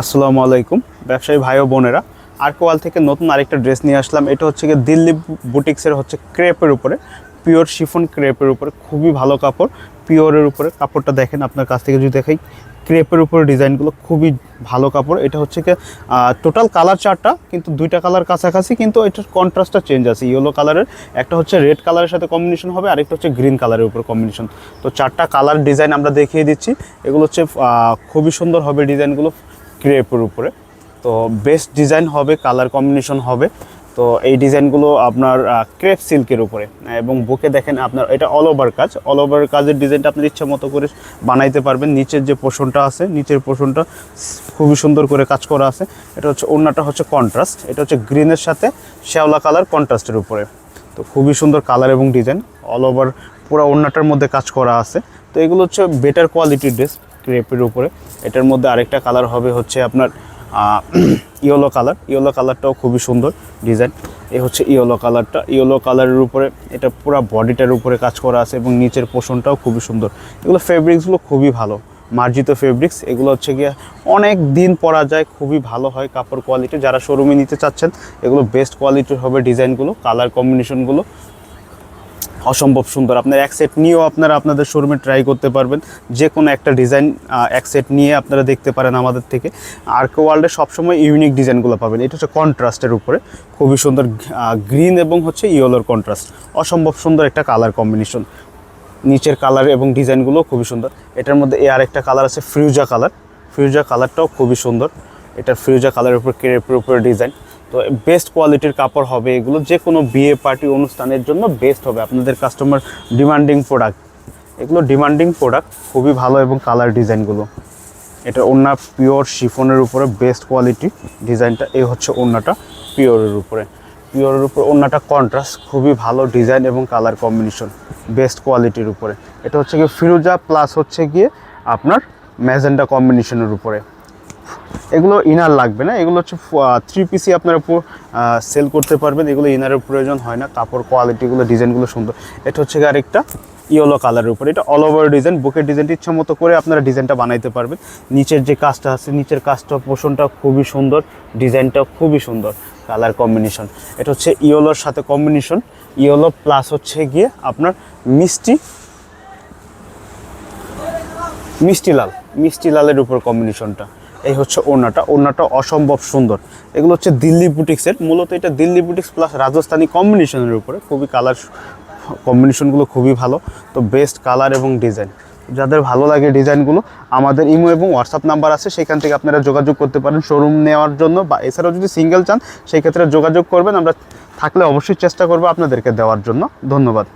আসসালামু আলাইকুম, ব্যবসায়ী ভাই ও বোনেরা। আর্কোয়াল থেকে নতুন আরেকটা ড্রেস নিয়ে আসলাম। এটা হচ্ছে গিয়ে দিল্লি বুটিক্সের হচ্ছে ক্রেপের উপরে, পিওর শিফন ক্রেপের উপরে, খুবই ভালো কাপড়। পিওরের উপরে কাপড়টা দেখেন, আপনার কাছ থেকে যদি দেখাই, ক্রেপের উপরে ডিজাইনগুলো খুবই ভালো কাপড়। এটা হচ্ছে কি টোটাল কালার চারটা, কিন্তু দুইটা কালার কাছাকাছি, কিন্তু এটার কন্ট্রাস্টটা চেঞ্জ আছে। ইয়েলো কালারের একটা হচ্ছে রেড কালারের সাথে কম্বিনেশন হবে, আরেকটা হচ্ছে গ্রিন কালারের উপর কম্বিনেশন তো চারটা কালার ডিজাইন আমরা দেখিয়ে দিচ্ছি। এগুলো হচ্ছে খুবই সুন্দর হবে ডিজাইনগুলো। ক্রেপের উপরে। তো বেস্ট ডিজাইন হবে কালার কম্বিনেশন হবে। তো এই ডিজাইনগুলো আপনার ক্রেপ সিল্কের উপরে। এবং বুকে দেখেন আপনার, এটা অল ওভার কাজ। অল ওভার কাজের ডিজাইনটা আপনার ইচ্ছা মতো করে বানাইতে পারবেন। নিচের যে পোষণটা আছে, নিচের পোষণটা খুবই সুন্দর করে কাজ করা আছে। এটা হচ্ছে, ওড়নাটা হচ্ছে কন্ট্রাস্ট এটা হচ্ছে গ্রিনের সাথে শ্যাওলা কালার কন্ট্রাস্টের উপরে। তো খুবই সুন্দর কালার এবং ডিজাইন অল ওভার পুরো ওড়নাটার মধ্যে কাজ করা আছে। তো এগুলো হচ্ছে বেটার কোয়ালিটির ড্রেস ক্রেপের উপরে। এটার মধ্যে আরেকটা কালার হবে হচ্ছে আপনার ইয়েলো কালার ইয়েলো কালারটাও খুবই সুন্দর ডিজাইন এ হচ্ছে ইয়েলো কালারটা ইয়েলো কালারের উপরে এটা পুরো বডিটার উপরে কাজ করা আছে এবং নিচের পোষণটাও খুবই সুন্দর। এগুলো ফেব্রিক্সগুলো খুবই ভালো। মার্জিত ফেব্রিক্স এগুলো হচ্ছে গিয়ে অনেক দিন পরা যায় খুবই ভালো হয় কাপড় কোয়ালিটি যারা শোরুমে নিতে চাচ্ছেন, এগুলো বেস্ট কোয়ালিটির হবে ডিজাইনগুলো কালার কম্বিনেশনগুলো অসম্ভব সুন্দর। আপনার এক সেট নিয়েও আপনারা আপনাদের শোরুমে ট্রাই করতে পারবেন। যে কোনো একটা ডিজাইন এক সেট নিয়ে আপনারা দেখতে পারেন আমাদের থেকে। আর কে ওয়ার্ল্ডে সবসময় ইউনিক ডিজাইনগুলো পাবেন। এটা হচ্ছে কন্ট্রাস্টের উপরে। খুবই সুন্দর গ্রিন এবং হচ্ছে ইয়েলোর কন্ট্রাস্ট অসম্ভব সুন্দর একটা কালার কম্বিনেশন নিচের কালার এবং ডিজাইনগুলো খুবই সুন্দর। এটার মধ্যে এ আরেকটা কালার আছে ফ্রিউজা কালার ফ্রিউজা কালারটাও খুবই সুন্দর। এটা ফ্রিউজা কালারের উপর ক্রেপের উপরে ডিজাইন তো বেস্ট কোয়ালিটির কাপড় হবে এগুলো। যে কোনো বিয়ে পার্টি অনুষ্ঠানের জন্য বেস্ট হবে। আপনাদের কাস্টমার ডিমান্ডিং প্রোডাক্ট এগুলো ডিমান্ডিং প্রোডাক্ট খুবই ভালো এবং কালার ডিজাইনগুলো এটা ওড়না পিওর শিফনের উপরে বেস্ট কোয়ালিটি ডিজাইনটা এই হচ্ছে ওড়নাটা পিওরের উপরে। পিওরের উপর ওড়নাটা কন্ট্রাস্ট খুবই ভালো ডিজাইন এবং কালার কম্বিনেশন বেস্ট কোয়ালিটির উপরে। এটা হচ্ছে গিয়ে ফিরোজা প্লাস হচ্ছে গিয়ে আপনার ম্যাজেন্ডা কম্বিনেশনের উপরে। এগুলো ইনার লাগবে না, এগুলো হচ্ছে থ্রি পিসি আপনারা সেল করতে পারবেন, এগুলো ইনারের প্রয়োজন হয় না কাপড় কোয়ালিটিগুলো ডিজাইনগুলো সুন্দর। এটা হচ্ছে আরেকটা ইয়েলো কালারের উপর, এটা অল ওভার ডিজাইন বুকের ডিজাইনটা ইচ্ছা মতো করে আপনারা ডিজাইনটা বানাইতে পারবেন। নিচের যে কাজটা আছে, নিচের কাজটা, পোষণটা খুবই সুন্দর ডিজাইনটা খুবই সুন্দর কালার কম্বিনেশন এটা হচ্ছে ইয়েলোর সাথে কম্বিনেশন ইয়েলো প্লাস হচ্ছে গিয়ে আপনার মিষ্টি মিষ্টি লাল, মিষ্টি লালের উপর কম্বিনেশনটা এই হচ্ছে ওড়নাটা। ওড়নাটা অসম্ভব সুন্দর। এগুলো হচ্ছে দিল্লি বুটিক্সের। মূলত এটা দিল্লি বুটিক্স প্লাস রাজস্থানি কম্বিনেশনের উপরে। খুবই কালার কম্বিনেশনগুলো খুবই ভালো। তো বেস্ট কালার এবং ডিজাইন যাদের ভালো লাগে ডিজাইনগুলো আমাদের ইমো এবং হোয়াটসঅ্যাপ নাম্বার আছে। সেখান থেকে আপনারা যোগাযোগ করতে পারেন শোরুম নেওয়ার জন্য। বা এছাড়াও যদি সিঙ্গেল চান সেই ক্ষেত্রে যোগাযোগ করবেন। আমরা থাকলে অবশ্যই চেষ্টা করব আপনাদেরকে দেওয়ার জন্য। ধন্যবাদ।